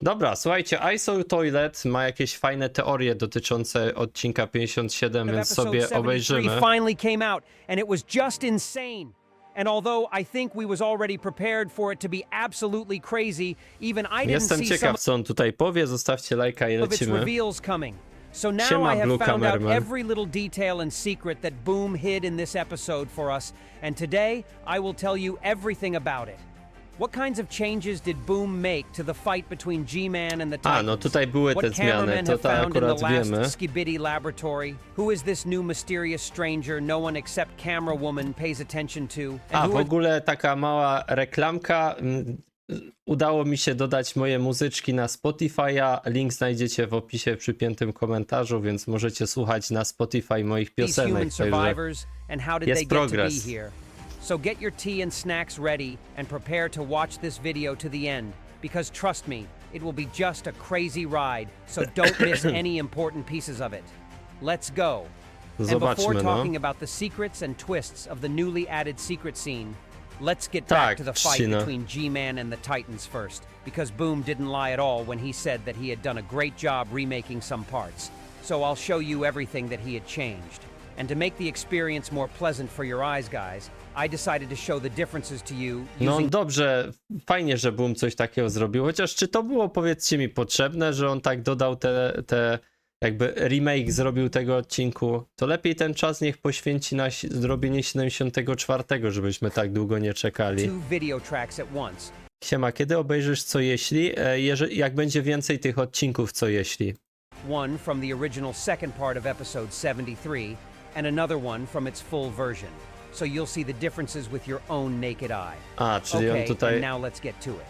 Dobra, słuchajcie, ISO Toilet ma jakieś fajne teorie dotyczące odcinka 57, of więc sobie 73 obejrzymy. finally came out, and it was just insane. And although I think we was already prepared for it to be absolutely crazy, even I didn't Jestem see some ciekaw, co on tutaj powie. Zostawcie lajka i of its lecimy. reveals coming. So now Siema, I have Blue found out Cameraman. every little detail and secret that Boom hid in this episode for us, and today I will tell you everything about it. What kinds of changes did Boom make to the fight between G-Man and the A, Titans? no tutaj były What te zmiany, to the akurat wiemy. Skibidi laboratory? Who is this new mysterious stranger no one except Camera Woman pays attention to? And A, w ogóle taka mała reklamka. Mm, Udało mi się dodać moje muzyczki na Spotify'a. Link znajdziecie w opisie przypiętym komentarzu, więc możecie słuchać na Spotify moich these human piosenek. Także survivors and how did Jest they get to progress. be here? So get your tea and snacks ready and prepare to watch this video to the end because trust me, it will be just a crazy ride, so don't miss any important pieces of it. Let's go. and before zobaczmy, no. talking about the secrets and twists of the newly added secret scene, let's get Tak, back to the fight Trzcina. between G-Man and the Titans first, because Boom didn't lie at all when he said that he had done a great job remaking some parts. So I'll show you everything that he had changed. And to make the experience more pleasant for your eyes, guys, I decided to show the differences to you No using dobrze, fajnie, że Boom coś takiego zrobił, chociaż czy to było, powiedzcie mi, potrzebne, że on tak dodał te, te jakby remake zrobił tego odcinku, to lepiej ten czas niech poświęci na si- zrobienie 74, żebyśmy tak długo nie czekali. two video tracks at once. Siema, kiedy obejrzysz co jeśli, e, jak będzie więcej tych odcinków co jeśli? one from the original second part of episode 73, and another one from its full version. So you'll see the differences with your own naked eye. A, czyli on Okay, tutaj... and now let's get to it.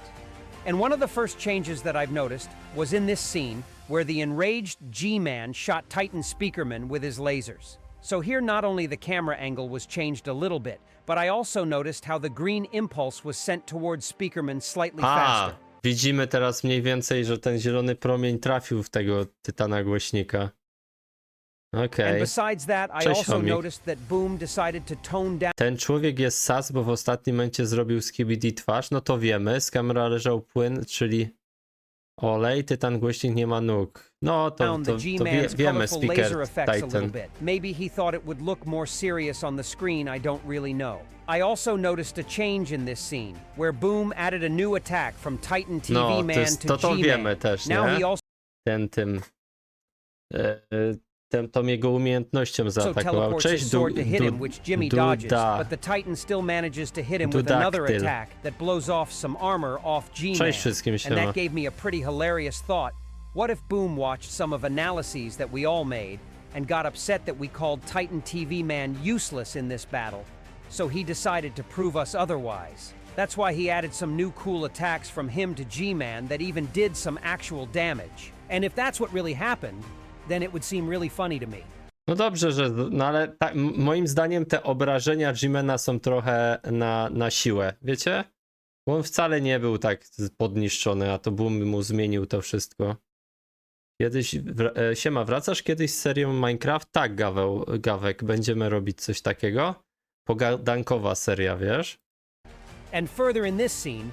And one of the first changes that I've noticed was in this scene where the enraged G-Man shot Titan Speakerman with his lasers. So here not only the camera angle was changed a little bit, but I also noticed how the green impulse was sent towards Speakerman slightly A, faster. widzimy teraz mniej więcej, że ten zielony promień trafił w tego tytana głośnika. Okej. Cześć, to Ten człowiek jest sas, bo w ostatnim momencie zrobił skibidi twarz, no to wiemy. Z kamera leżał płyn, czyli olej, tytan głośnik nie ma nóg. No to, to, the to wie, wiemy, speaker Titan. Maybe he thought it would look more serious on the screen, I don't really know. I also noticed a change in this scene, where Boom added a new attack from Titan TV No, to Man jest- to to to wiemy też, nie? Ten tym, e, e, tym, tą jego umiejętnością zaatakował. teleports Cześć, du, sword to hit him, du, which Jimmy dodges, Duda. but the Titan still manages to hit him with another Dudaktyl. attack that blows off some armor off G-Man. Cześć wszystkim, And siema. that gave me a pretty hilarious thought. What if Boom watched some of analyses that we all made and got upset that we called Titan TV Man useless in this battle? So he decided to prove us otherwise. That's why he added some new cool attacks from him to G-Man that even did some actual damage. And if that's what really happened, then it would seem really funny to me. No dobrze, że. No ale ta, moim zdaniem te obrażenia Jimena są trochę na, na siłę. Wiecie? Bo on wcale nie był tak podniszczony, a to Boom mu zmienił to wszystko. Kiedyś. Wr- e, siema, wracasz kiedyś z serią Minecraft? Tak, Gaweł, Gawek, będziemy robić coś takiego. Pogadankowa seria, wiesz? And further in this scene,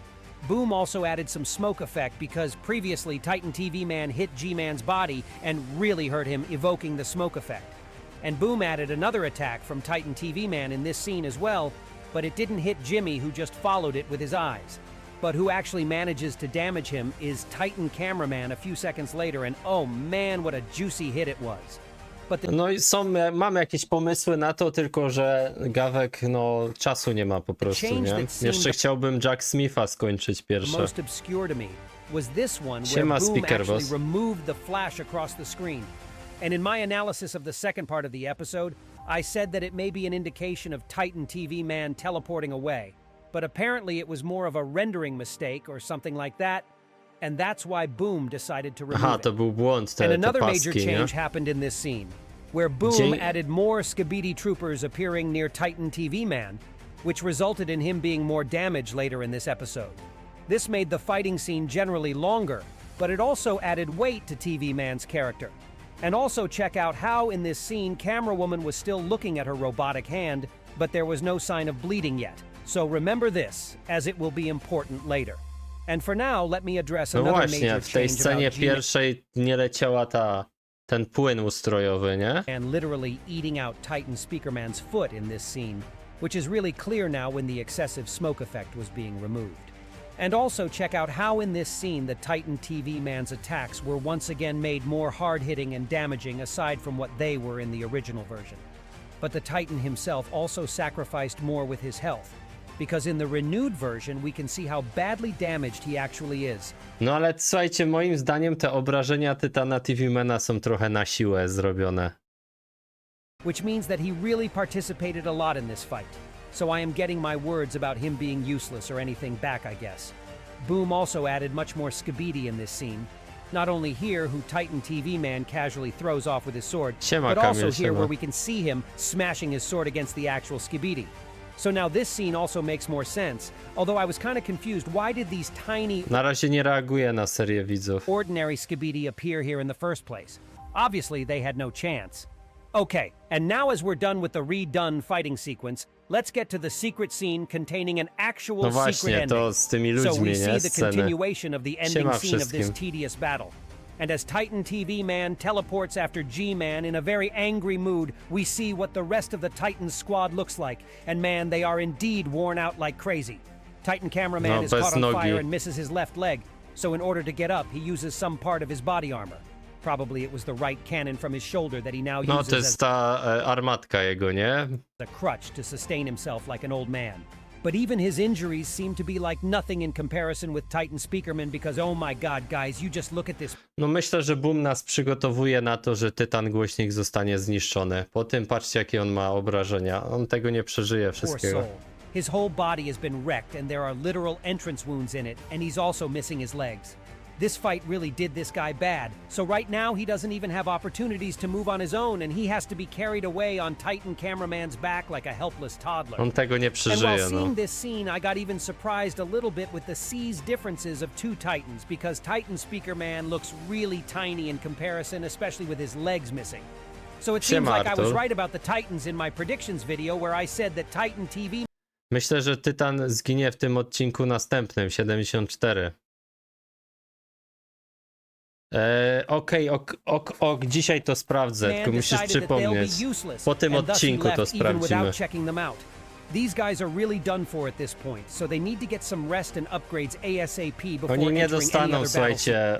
Boom also added some smoke effect because previously Titan TV Man hit G Man's body and really hurt him, evoking the smoke effect. And Boom added another attack from Titan TV Man in this scene as well, but it didn't hit Jimmy, who just followed it with his eyes. But who actually manages to damage him is Titan Cameraman a few seconds later, and oh man, what a juicy hit it was. No i są, mam jakieś pomysły na to, tylko że Gawek, no, czasu nie ma po prostu, nie? Jeszcze chciałbym Jack Smitha skończyć pierwsze. Siema, speaker boss. And in my analysis of the second part of the episode, I said that it may be an indication of Titan TV Man teleporting away. But apparently it was more of a rendering mistake or something like that, and that's why Boom decided to remove Aha, to był błąd, te, And te another paski, major nie? change happened in this scene, where Boom added more Skibidi troopers appearing near Titan TV Man, which resulted in him being more damaged later in this episode. This made the fighting scene generally longer, but it also added weight to TV Man's character. And also check out how in this scene Camera Woman was still looking at her robotic hand, but there was no sign of bleeding yet. So remember this, as it will be important later. And for now, let me address No another właśnie, major w tej change scenie about pierwszej nie leciała ta, ten płyn ustrojowy, nie? and literally eating out Titan Speakerman's foot in this scene, which is really clear now when the excessive smoke effect was being removed. And also check out how in this scene the Titan TV Man's attacks were once again made more hard-hitting and damaging aside from what they were in the original version. But the Titan himself also sacrificed more with his health, because in the renewed version we can see how badly damaged he actually is, No ale słuchajcie, moim zdaniem te obrażenia Tytana TV-Mana są trochę na siłę zrobione. which means that he really participated a lot in this fight. So I am getting my words about him being useless or anything back, I guess. Boom also added much more Skibidi in this scene. Not only here, who Titan TV Man casually throws off with his sword, Siema, but also Kamil, here siema. where we can see him smashing his sword against the actual Skibidi. So now this scene also makes more sense, although I was kind of confused. Why did these tiny Na razie nie reaguję na serię widzów. ordinary Skibidi appear here in the first place? Obviously, they had no chance. Okay, and now as we're done with the redone fighting sequence, let's get to the secret scene containing an actual No secret właśnie, ending. to z tymi so ludźmi, we see nie? the Sceny. continuation of the ending Siema scene of this wszystkim. tedious battle. And as Titan TV Man teleports after G Man in a very angry mood, we see what the rest of the Titan squad looks like. And man, they are indeed worn out like crazy. Titan cameraman No, is caught on nogi. fire and misses his left leg, so in order to get up, he uses some part of his body armor. Probably it was the right cannon from his shoulder that he now No uses to as jest ta e, armatka jego, nie? a crutch to sustain himself like an old man. But even his injuries seem to be like nothing in comparison with Titan Speakerman because oh my god, guys, you just look at this No myślę, że Boom nas przygotowuje na to, że Tytan Głośnik zostanie zniszczony. Po tym patrzcie jakie on ma obrażenia. On tego nie przeżyje poor wszystkiego. soul. His whole body has been wrecked and there are literal entrance wounds in it, and he's also missing his legs. This fight really did this guy bad, so right now he doesn't even have opportunities to move on his own, and he has to be carried away on Titan Cameraman's back like a helpless toddler. On tego nie And while przeżyje, no. seeing this scene, I got even surprised a little bit with the size differences of two Titans because Titan Speaker Man looks really tiny in comparison, especially with his legs missing. So it seems Siema, like I was Artur. right about the Titans in my predictions video where I said that Titan TV Myślę, że Tytan zginie w tym odcinku następnym, 74. Eee, ok, ok, ok, dzisiaj to sprawdzę, tylko musisz przypomnieć. Po tym odcinku to sprawdzimy. Oni nie dostaną, słuchajcie.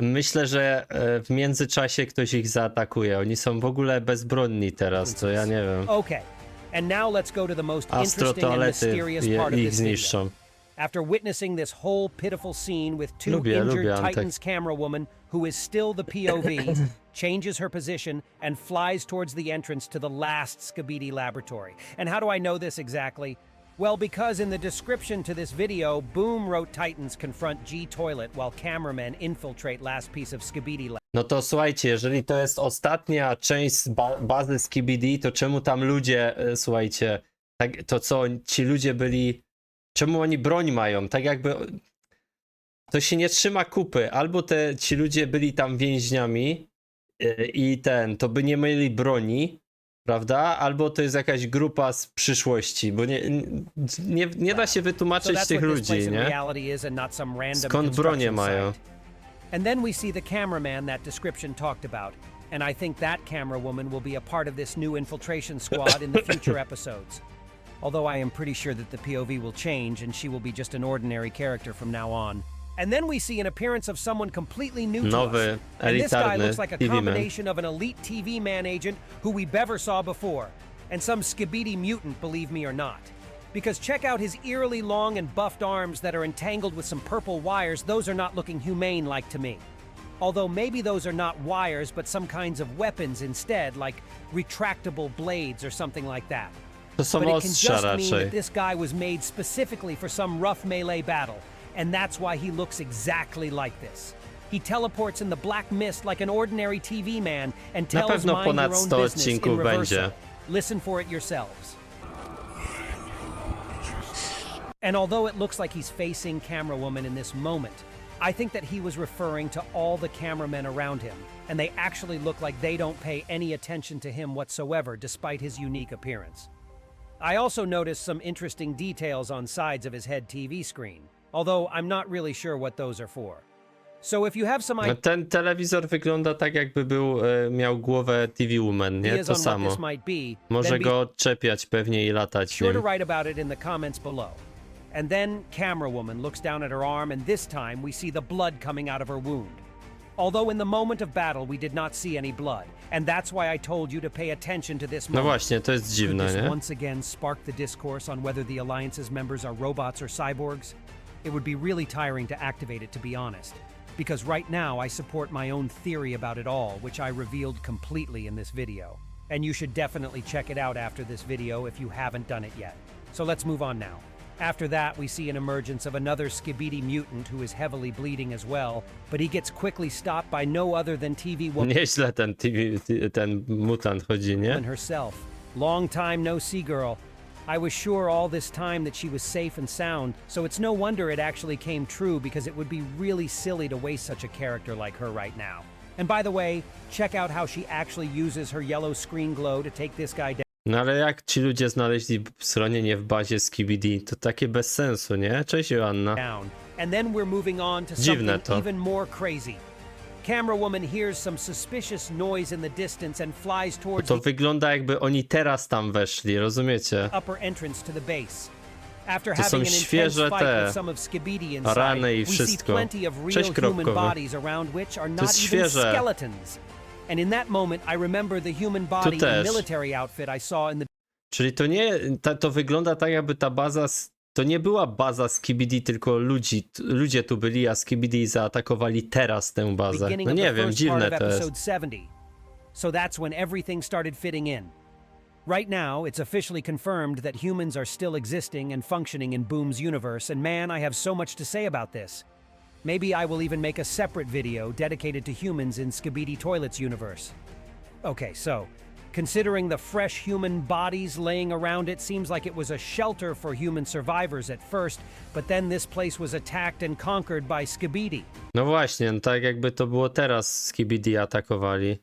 Myślę, że e, w międzyczasie ktoś ich zaatakuje. Oni są w ogóle bezbronni teraz, co ja nie wiem. Astro toalety ich zniszczą. After witnessing this whole pitiful scene with two Lubię, injured lubię Titans camera woman who is still the POV, changes her position and flies towards the entrance to the last Skibidi laboratory. And how do I know this exactly? Well, because in the description to this video, Boom wrote Titans confront G Toilet while cameramen infiltrate last piece of Skibidi lab. No to słuchajcie, jeżeli to jest ostatnia część ba bazy KBD, to czemu tam ludzie, e, słuchajcie, tak, to co ci ludzie byli, czemu oni broń mają? Tak jakby to się nie trzyma kupy. Albo te ci ludzie byli tam więźniami e, i ten, to by nie mieli broni, prawda? Albo to jest jakaś grupa z przyszłości, bo nie, nie, nie da się wytłumaczyć tych ludzi, nie? Skąd bronie mają? And then we see the cameraman that description talked about. And I think that camera woman will be a part of this new infiltration squad in the future episodes. Although I am pretty sure that the POV will change and she will be just an ordinary character from now on. And then we see an appearance of someone completely new to Nowy, us. And this guy looks like a TV man. combination of an elite TV man agent who we bever saw before and some skibidi mutant, believe me or not. Because check out his eerily long and buffed arms that are entangled with some purple wires, those are not looking humane like to me. Although maybe those are not wires, but some kinds of weapons instead, like retractable blades or something like that. To But it can just mean raczej. that this guy was made specifically for some rough melee battle, and that's why he looks exactly like this. He teleports in the black mist like an ordinary TV man and Na tells pewno mind ponad your own 100 business in odcinków reversal. będzie. Listen for it yourselves. And although it looks like he's facing camera woman in this moment, I think that he was referring to all the cameramen around him, and they actually look like they don't pay any attention to him whatsoever despite his unique appearance. I also noticed some interesting details on sides of his head TV screen. although I'm not really sure what those are for. So if you have some No, ten telewizor wygląda tak, jakby był, e, miał głowę TV Woman, nie? ideas To on what samo. this might be, Może then be go odczepiać pewnie i latać sure to nim. write about it in the comments below. And then Camera Woman looks down at her arm, and this time we see the blood coming out of her wound. Although in the moment of battle we did not see any blood, and that's why I told you to pay attention to this No moment. właśnie, to jest Could dziwne, this nie? once again spark the discourse on whether the Alliance's members are robots or cyborgs? It would be really tiring to activate it, to be honest. Because right now I support my own theory about it all, which I revealed completely in this video. And you should definitely check it out after this video if you haven't done it yet. So let's move on now. After that, we see an emergence of another Skibidi mutant who is heavily bleeding as well, but he gets quickly stopped by no other than TV woman. Nieźle ten, TV, ten mutant chodzi, nie? herself. Long time no see, girl. I was sure all this time that she was safe and sound, so it's no wonder it actually came true because it would be really silly to waste such a character like her right now. And by the way, check out how she actually uses her yellow screen glow to take this guy No ale jak ci ludzie znaleźli schronienie w bazie z KBD, to takie bez sensu, nie? Cześć Joanna. down. And then we're moving on to Dziwne something to. even more crazy. Camera woman hears some suspicious noise in the distance and flies towards To the wygląda jakby oni teraz tam weszli, rozumiecie? upper entrance to the base. After To są having an intense świeże fight te with some of Skibidi inside, rany i we see wszystko. plenty of real Cześć, human Kropkowy. bodies around which are not jest even świeże. skeletons. And in that moment, I remember the human body and military outfit I saw in the Czyli to nie, ta, to wygląda tak jakby ta baza, z, to nie była baza z KBD, tylko ludzi, t- ludzie tu byli, a z KBD zaatakowali teraz tę bazę. beginning No of nie the wiem, first dziwne of to jest. episode 70. So that's when everything started fitting in. Right now, it's officially confirmed that humans are still existing and functioning in Boom's universe, and man, I have so much to say about this. Maybe I will even make a separate video dedicated to humans in Skibidi Toilet's universe. Okay, so, considering the fresh human bodies laying around it seems like it was a shelter for human survivors at first, but then this place was attacked and conquered by Skibidi. No właśnie, no tak jakby to było teraz KBD atakowali.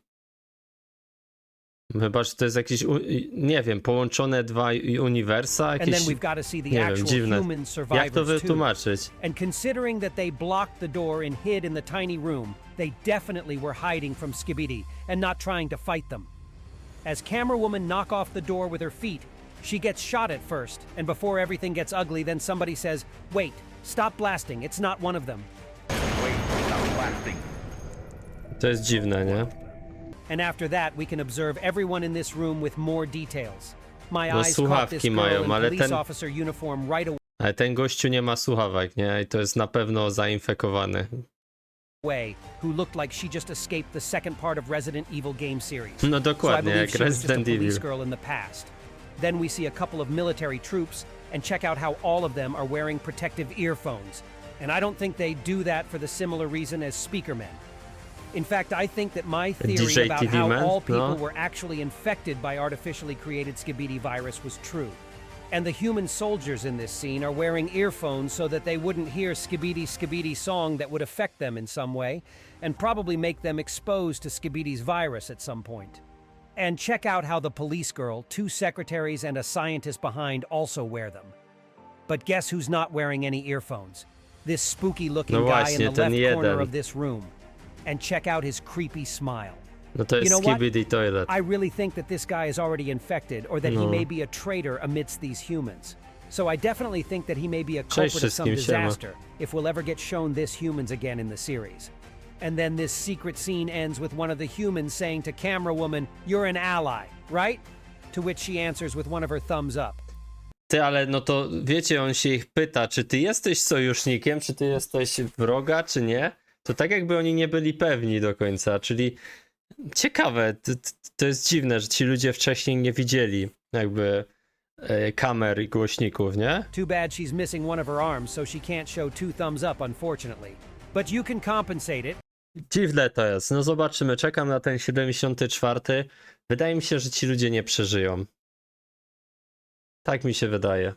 Chyba, że to jest jakieś, u- nie wiem, połączone dwa uniwersa, And jakieś, then we've got to see the nie wiem, actual dziwne. human Jak to survivors too. wytłumaczyć? And considering that they blocked the door and hid in the tiny room, they definitely were hiding from Skibidi and not trying to fight them. As camera woman knock off the door with her feet, she gets shot at first, and before everything gets ugly, then somebody says, "Wait, stop blasting. It's not one of them." To jest dziwne, nie? And after that, we can observe everyone in this room with more details. My No, eyes caught this słuchawki girl mają, in ale police ten- officer uniform right away. Ale ten gościu nie ma słuchawek, nie? I to jest na pewno zainfekowany. way who looked like she just escaped the second part of Resident Evil game series. No so I dokładnie, believe jak she was just a Resident Evil. police girl in the past. Then we see a couple of military troops and check out how all of them are wearing protective earphones. And I don't think they do that for the similar reason as speakermen. In fact, I think that my theory DJ about how man? all people No. were actually infected by artificially created Skibidi virus was true. And the human soldiers in this scene are wearing earphones so that they wouldn't hear Skibidi Skibidi song that would affect them in some way, and probably make them exposed to Skibidi's virus at some point. And check out how the police girl, two secretaries, and a scientist behind also wear them. But guess who's not wearing any earphones? This spooky looking No guy in the left corner of this room. And check out his creepy smile. No to jest You know what? Toilet. I really think that this guy is already infected or that he may be a traitor amidst these humans. So I definitely think that he may be a culprit of some siema. disaster if we'll ever get shown this humans again in the series. And then this secret scene ends with one of the humans saying to camera woman, "You're an ally, right?" To which she answers with one of her thumbs up. Ty, ale no to wiecie, on się ich pyta, czy ty jesteś sojusznikiem, czy ty jesteś wroga, czy nie? To tak jakby oni nie byli pewni do końca, czyli ciekawe, to, to jest dziwne, że ci ludzie wcześniej nie widzieli jakby e, kamer i głośników, nie? Too bad she's missing one of her arms, so she can't show two thumbs up, unfortunately. But you can compensate it Dziwne to jest. No zobaczymy, czekam na ten 74. Wydaje mi się, że ci ludzie nie przeżyją. Tak mi się wydaje.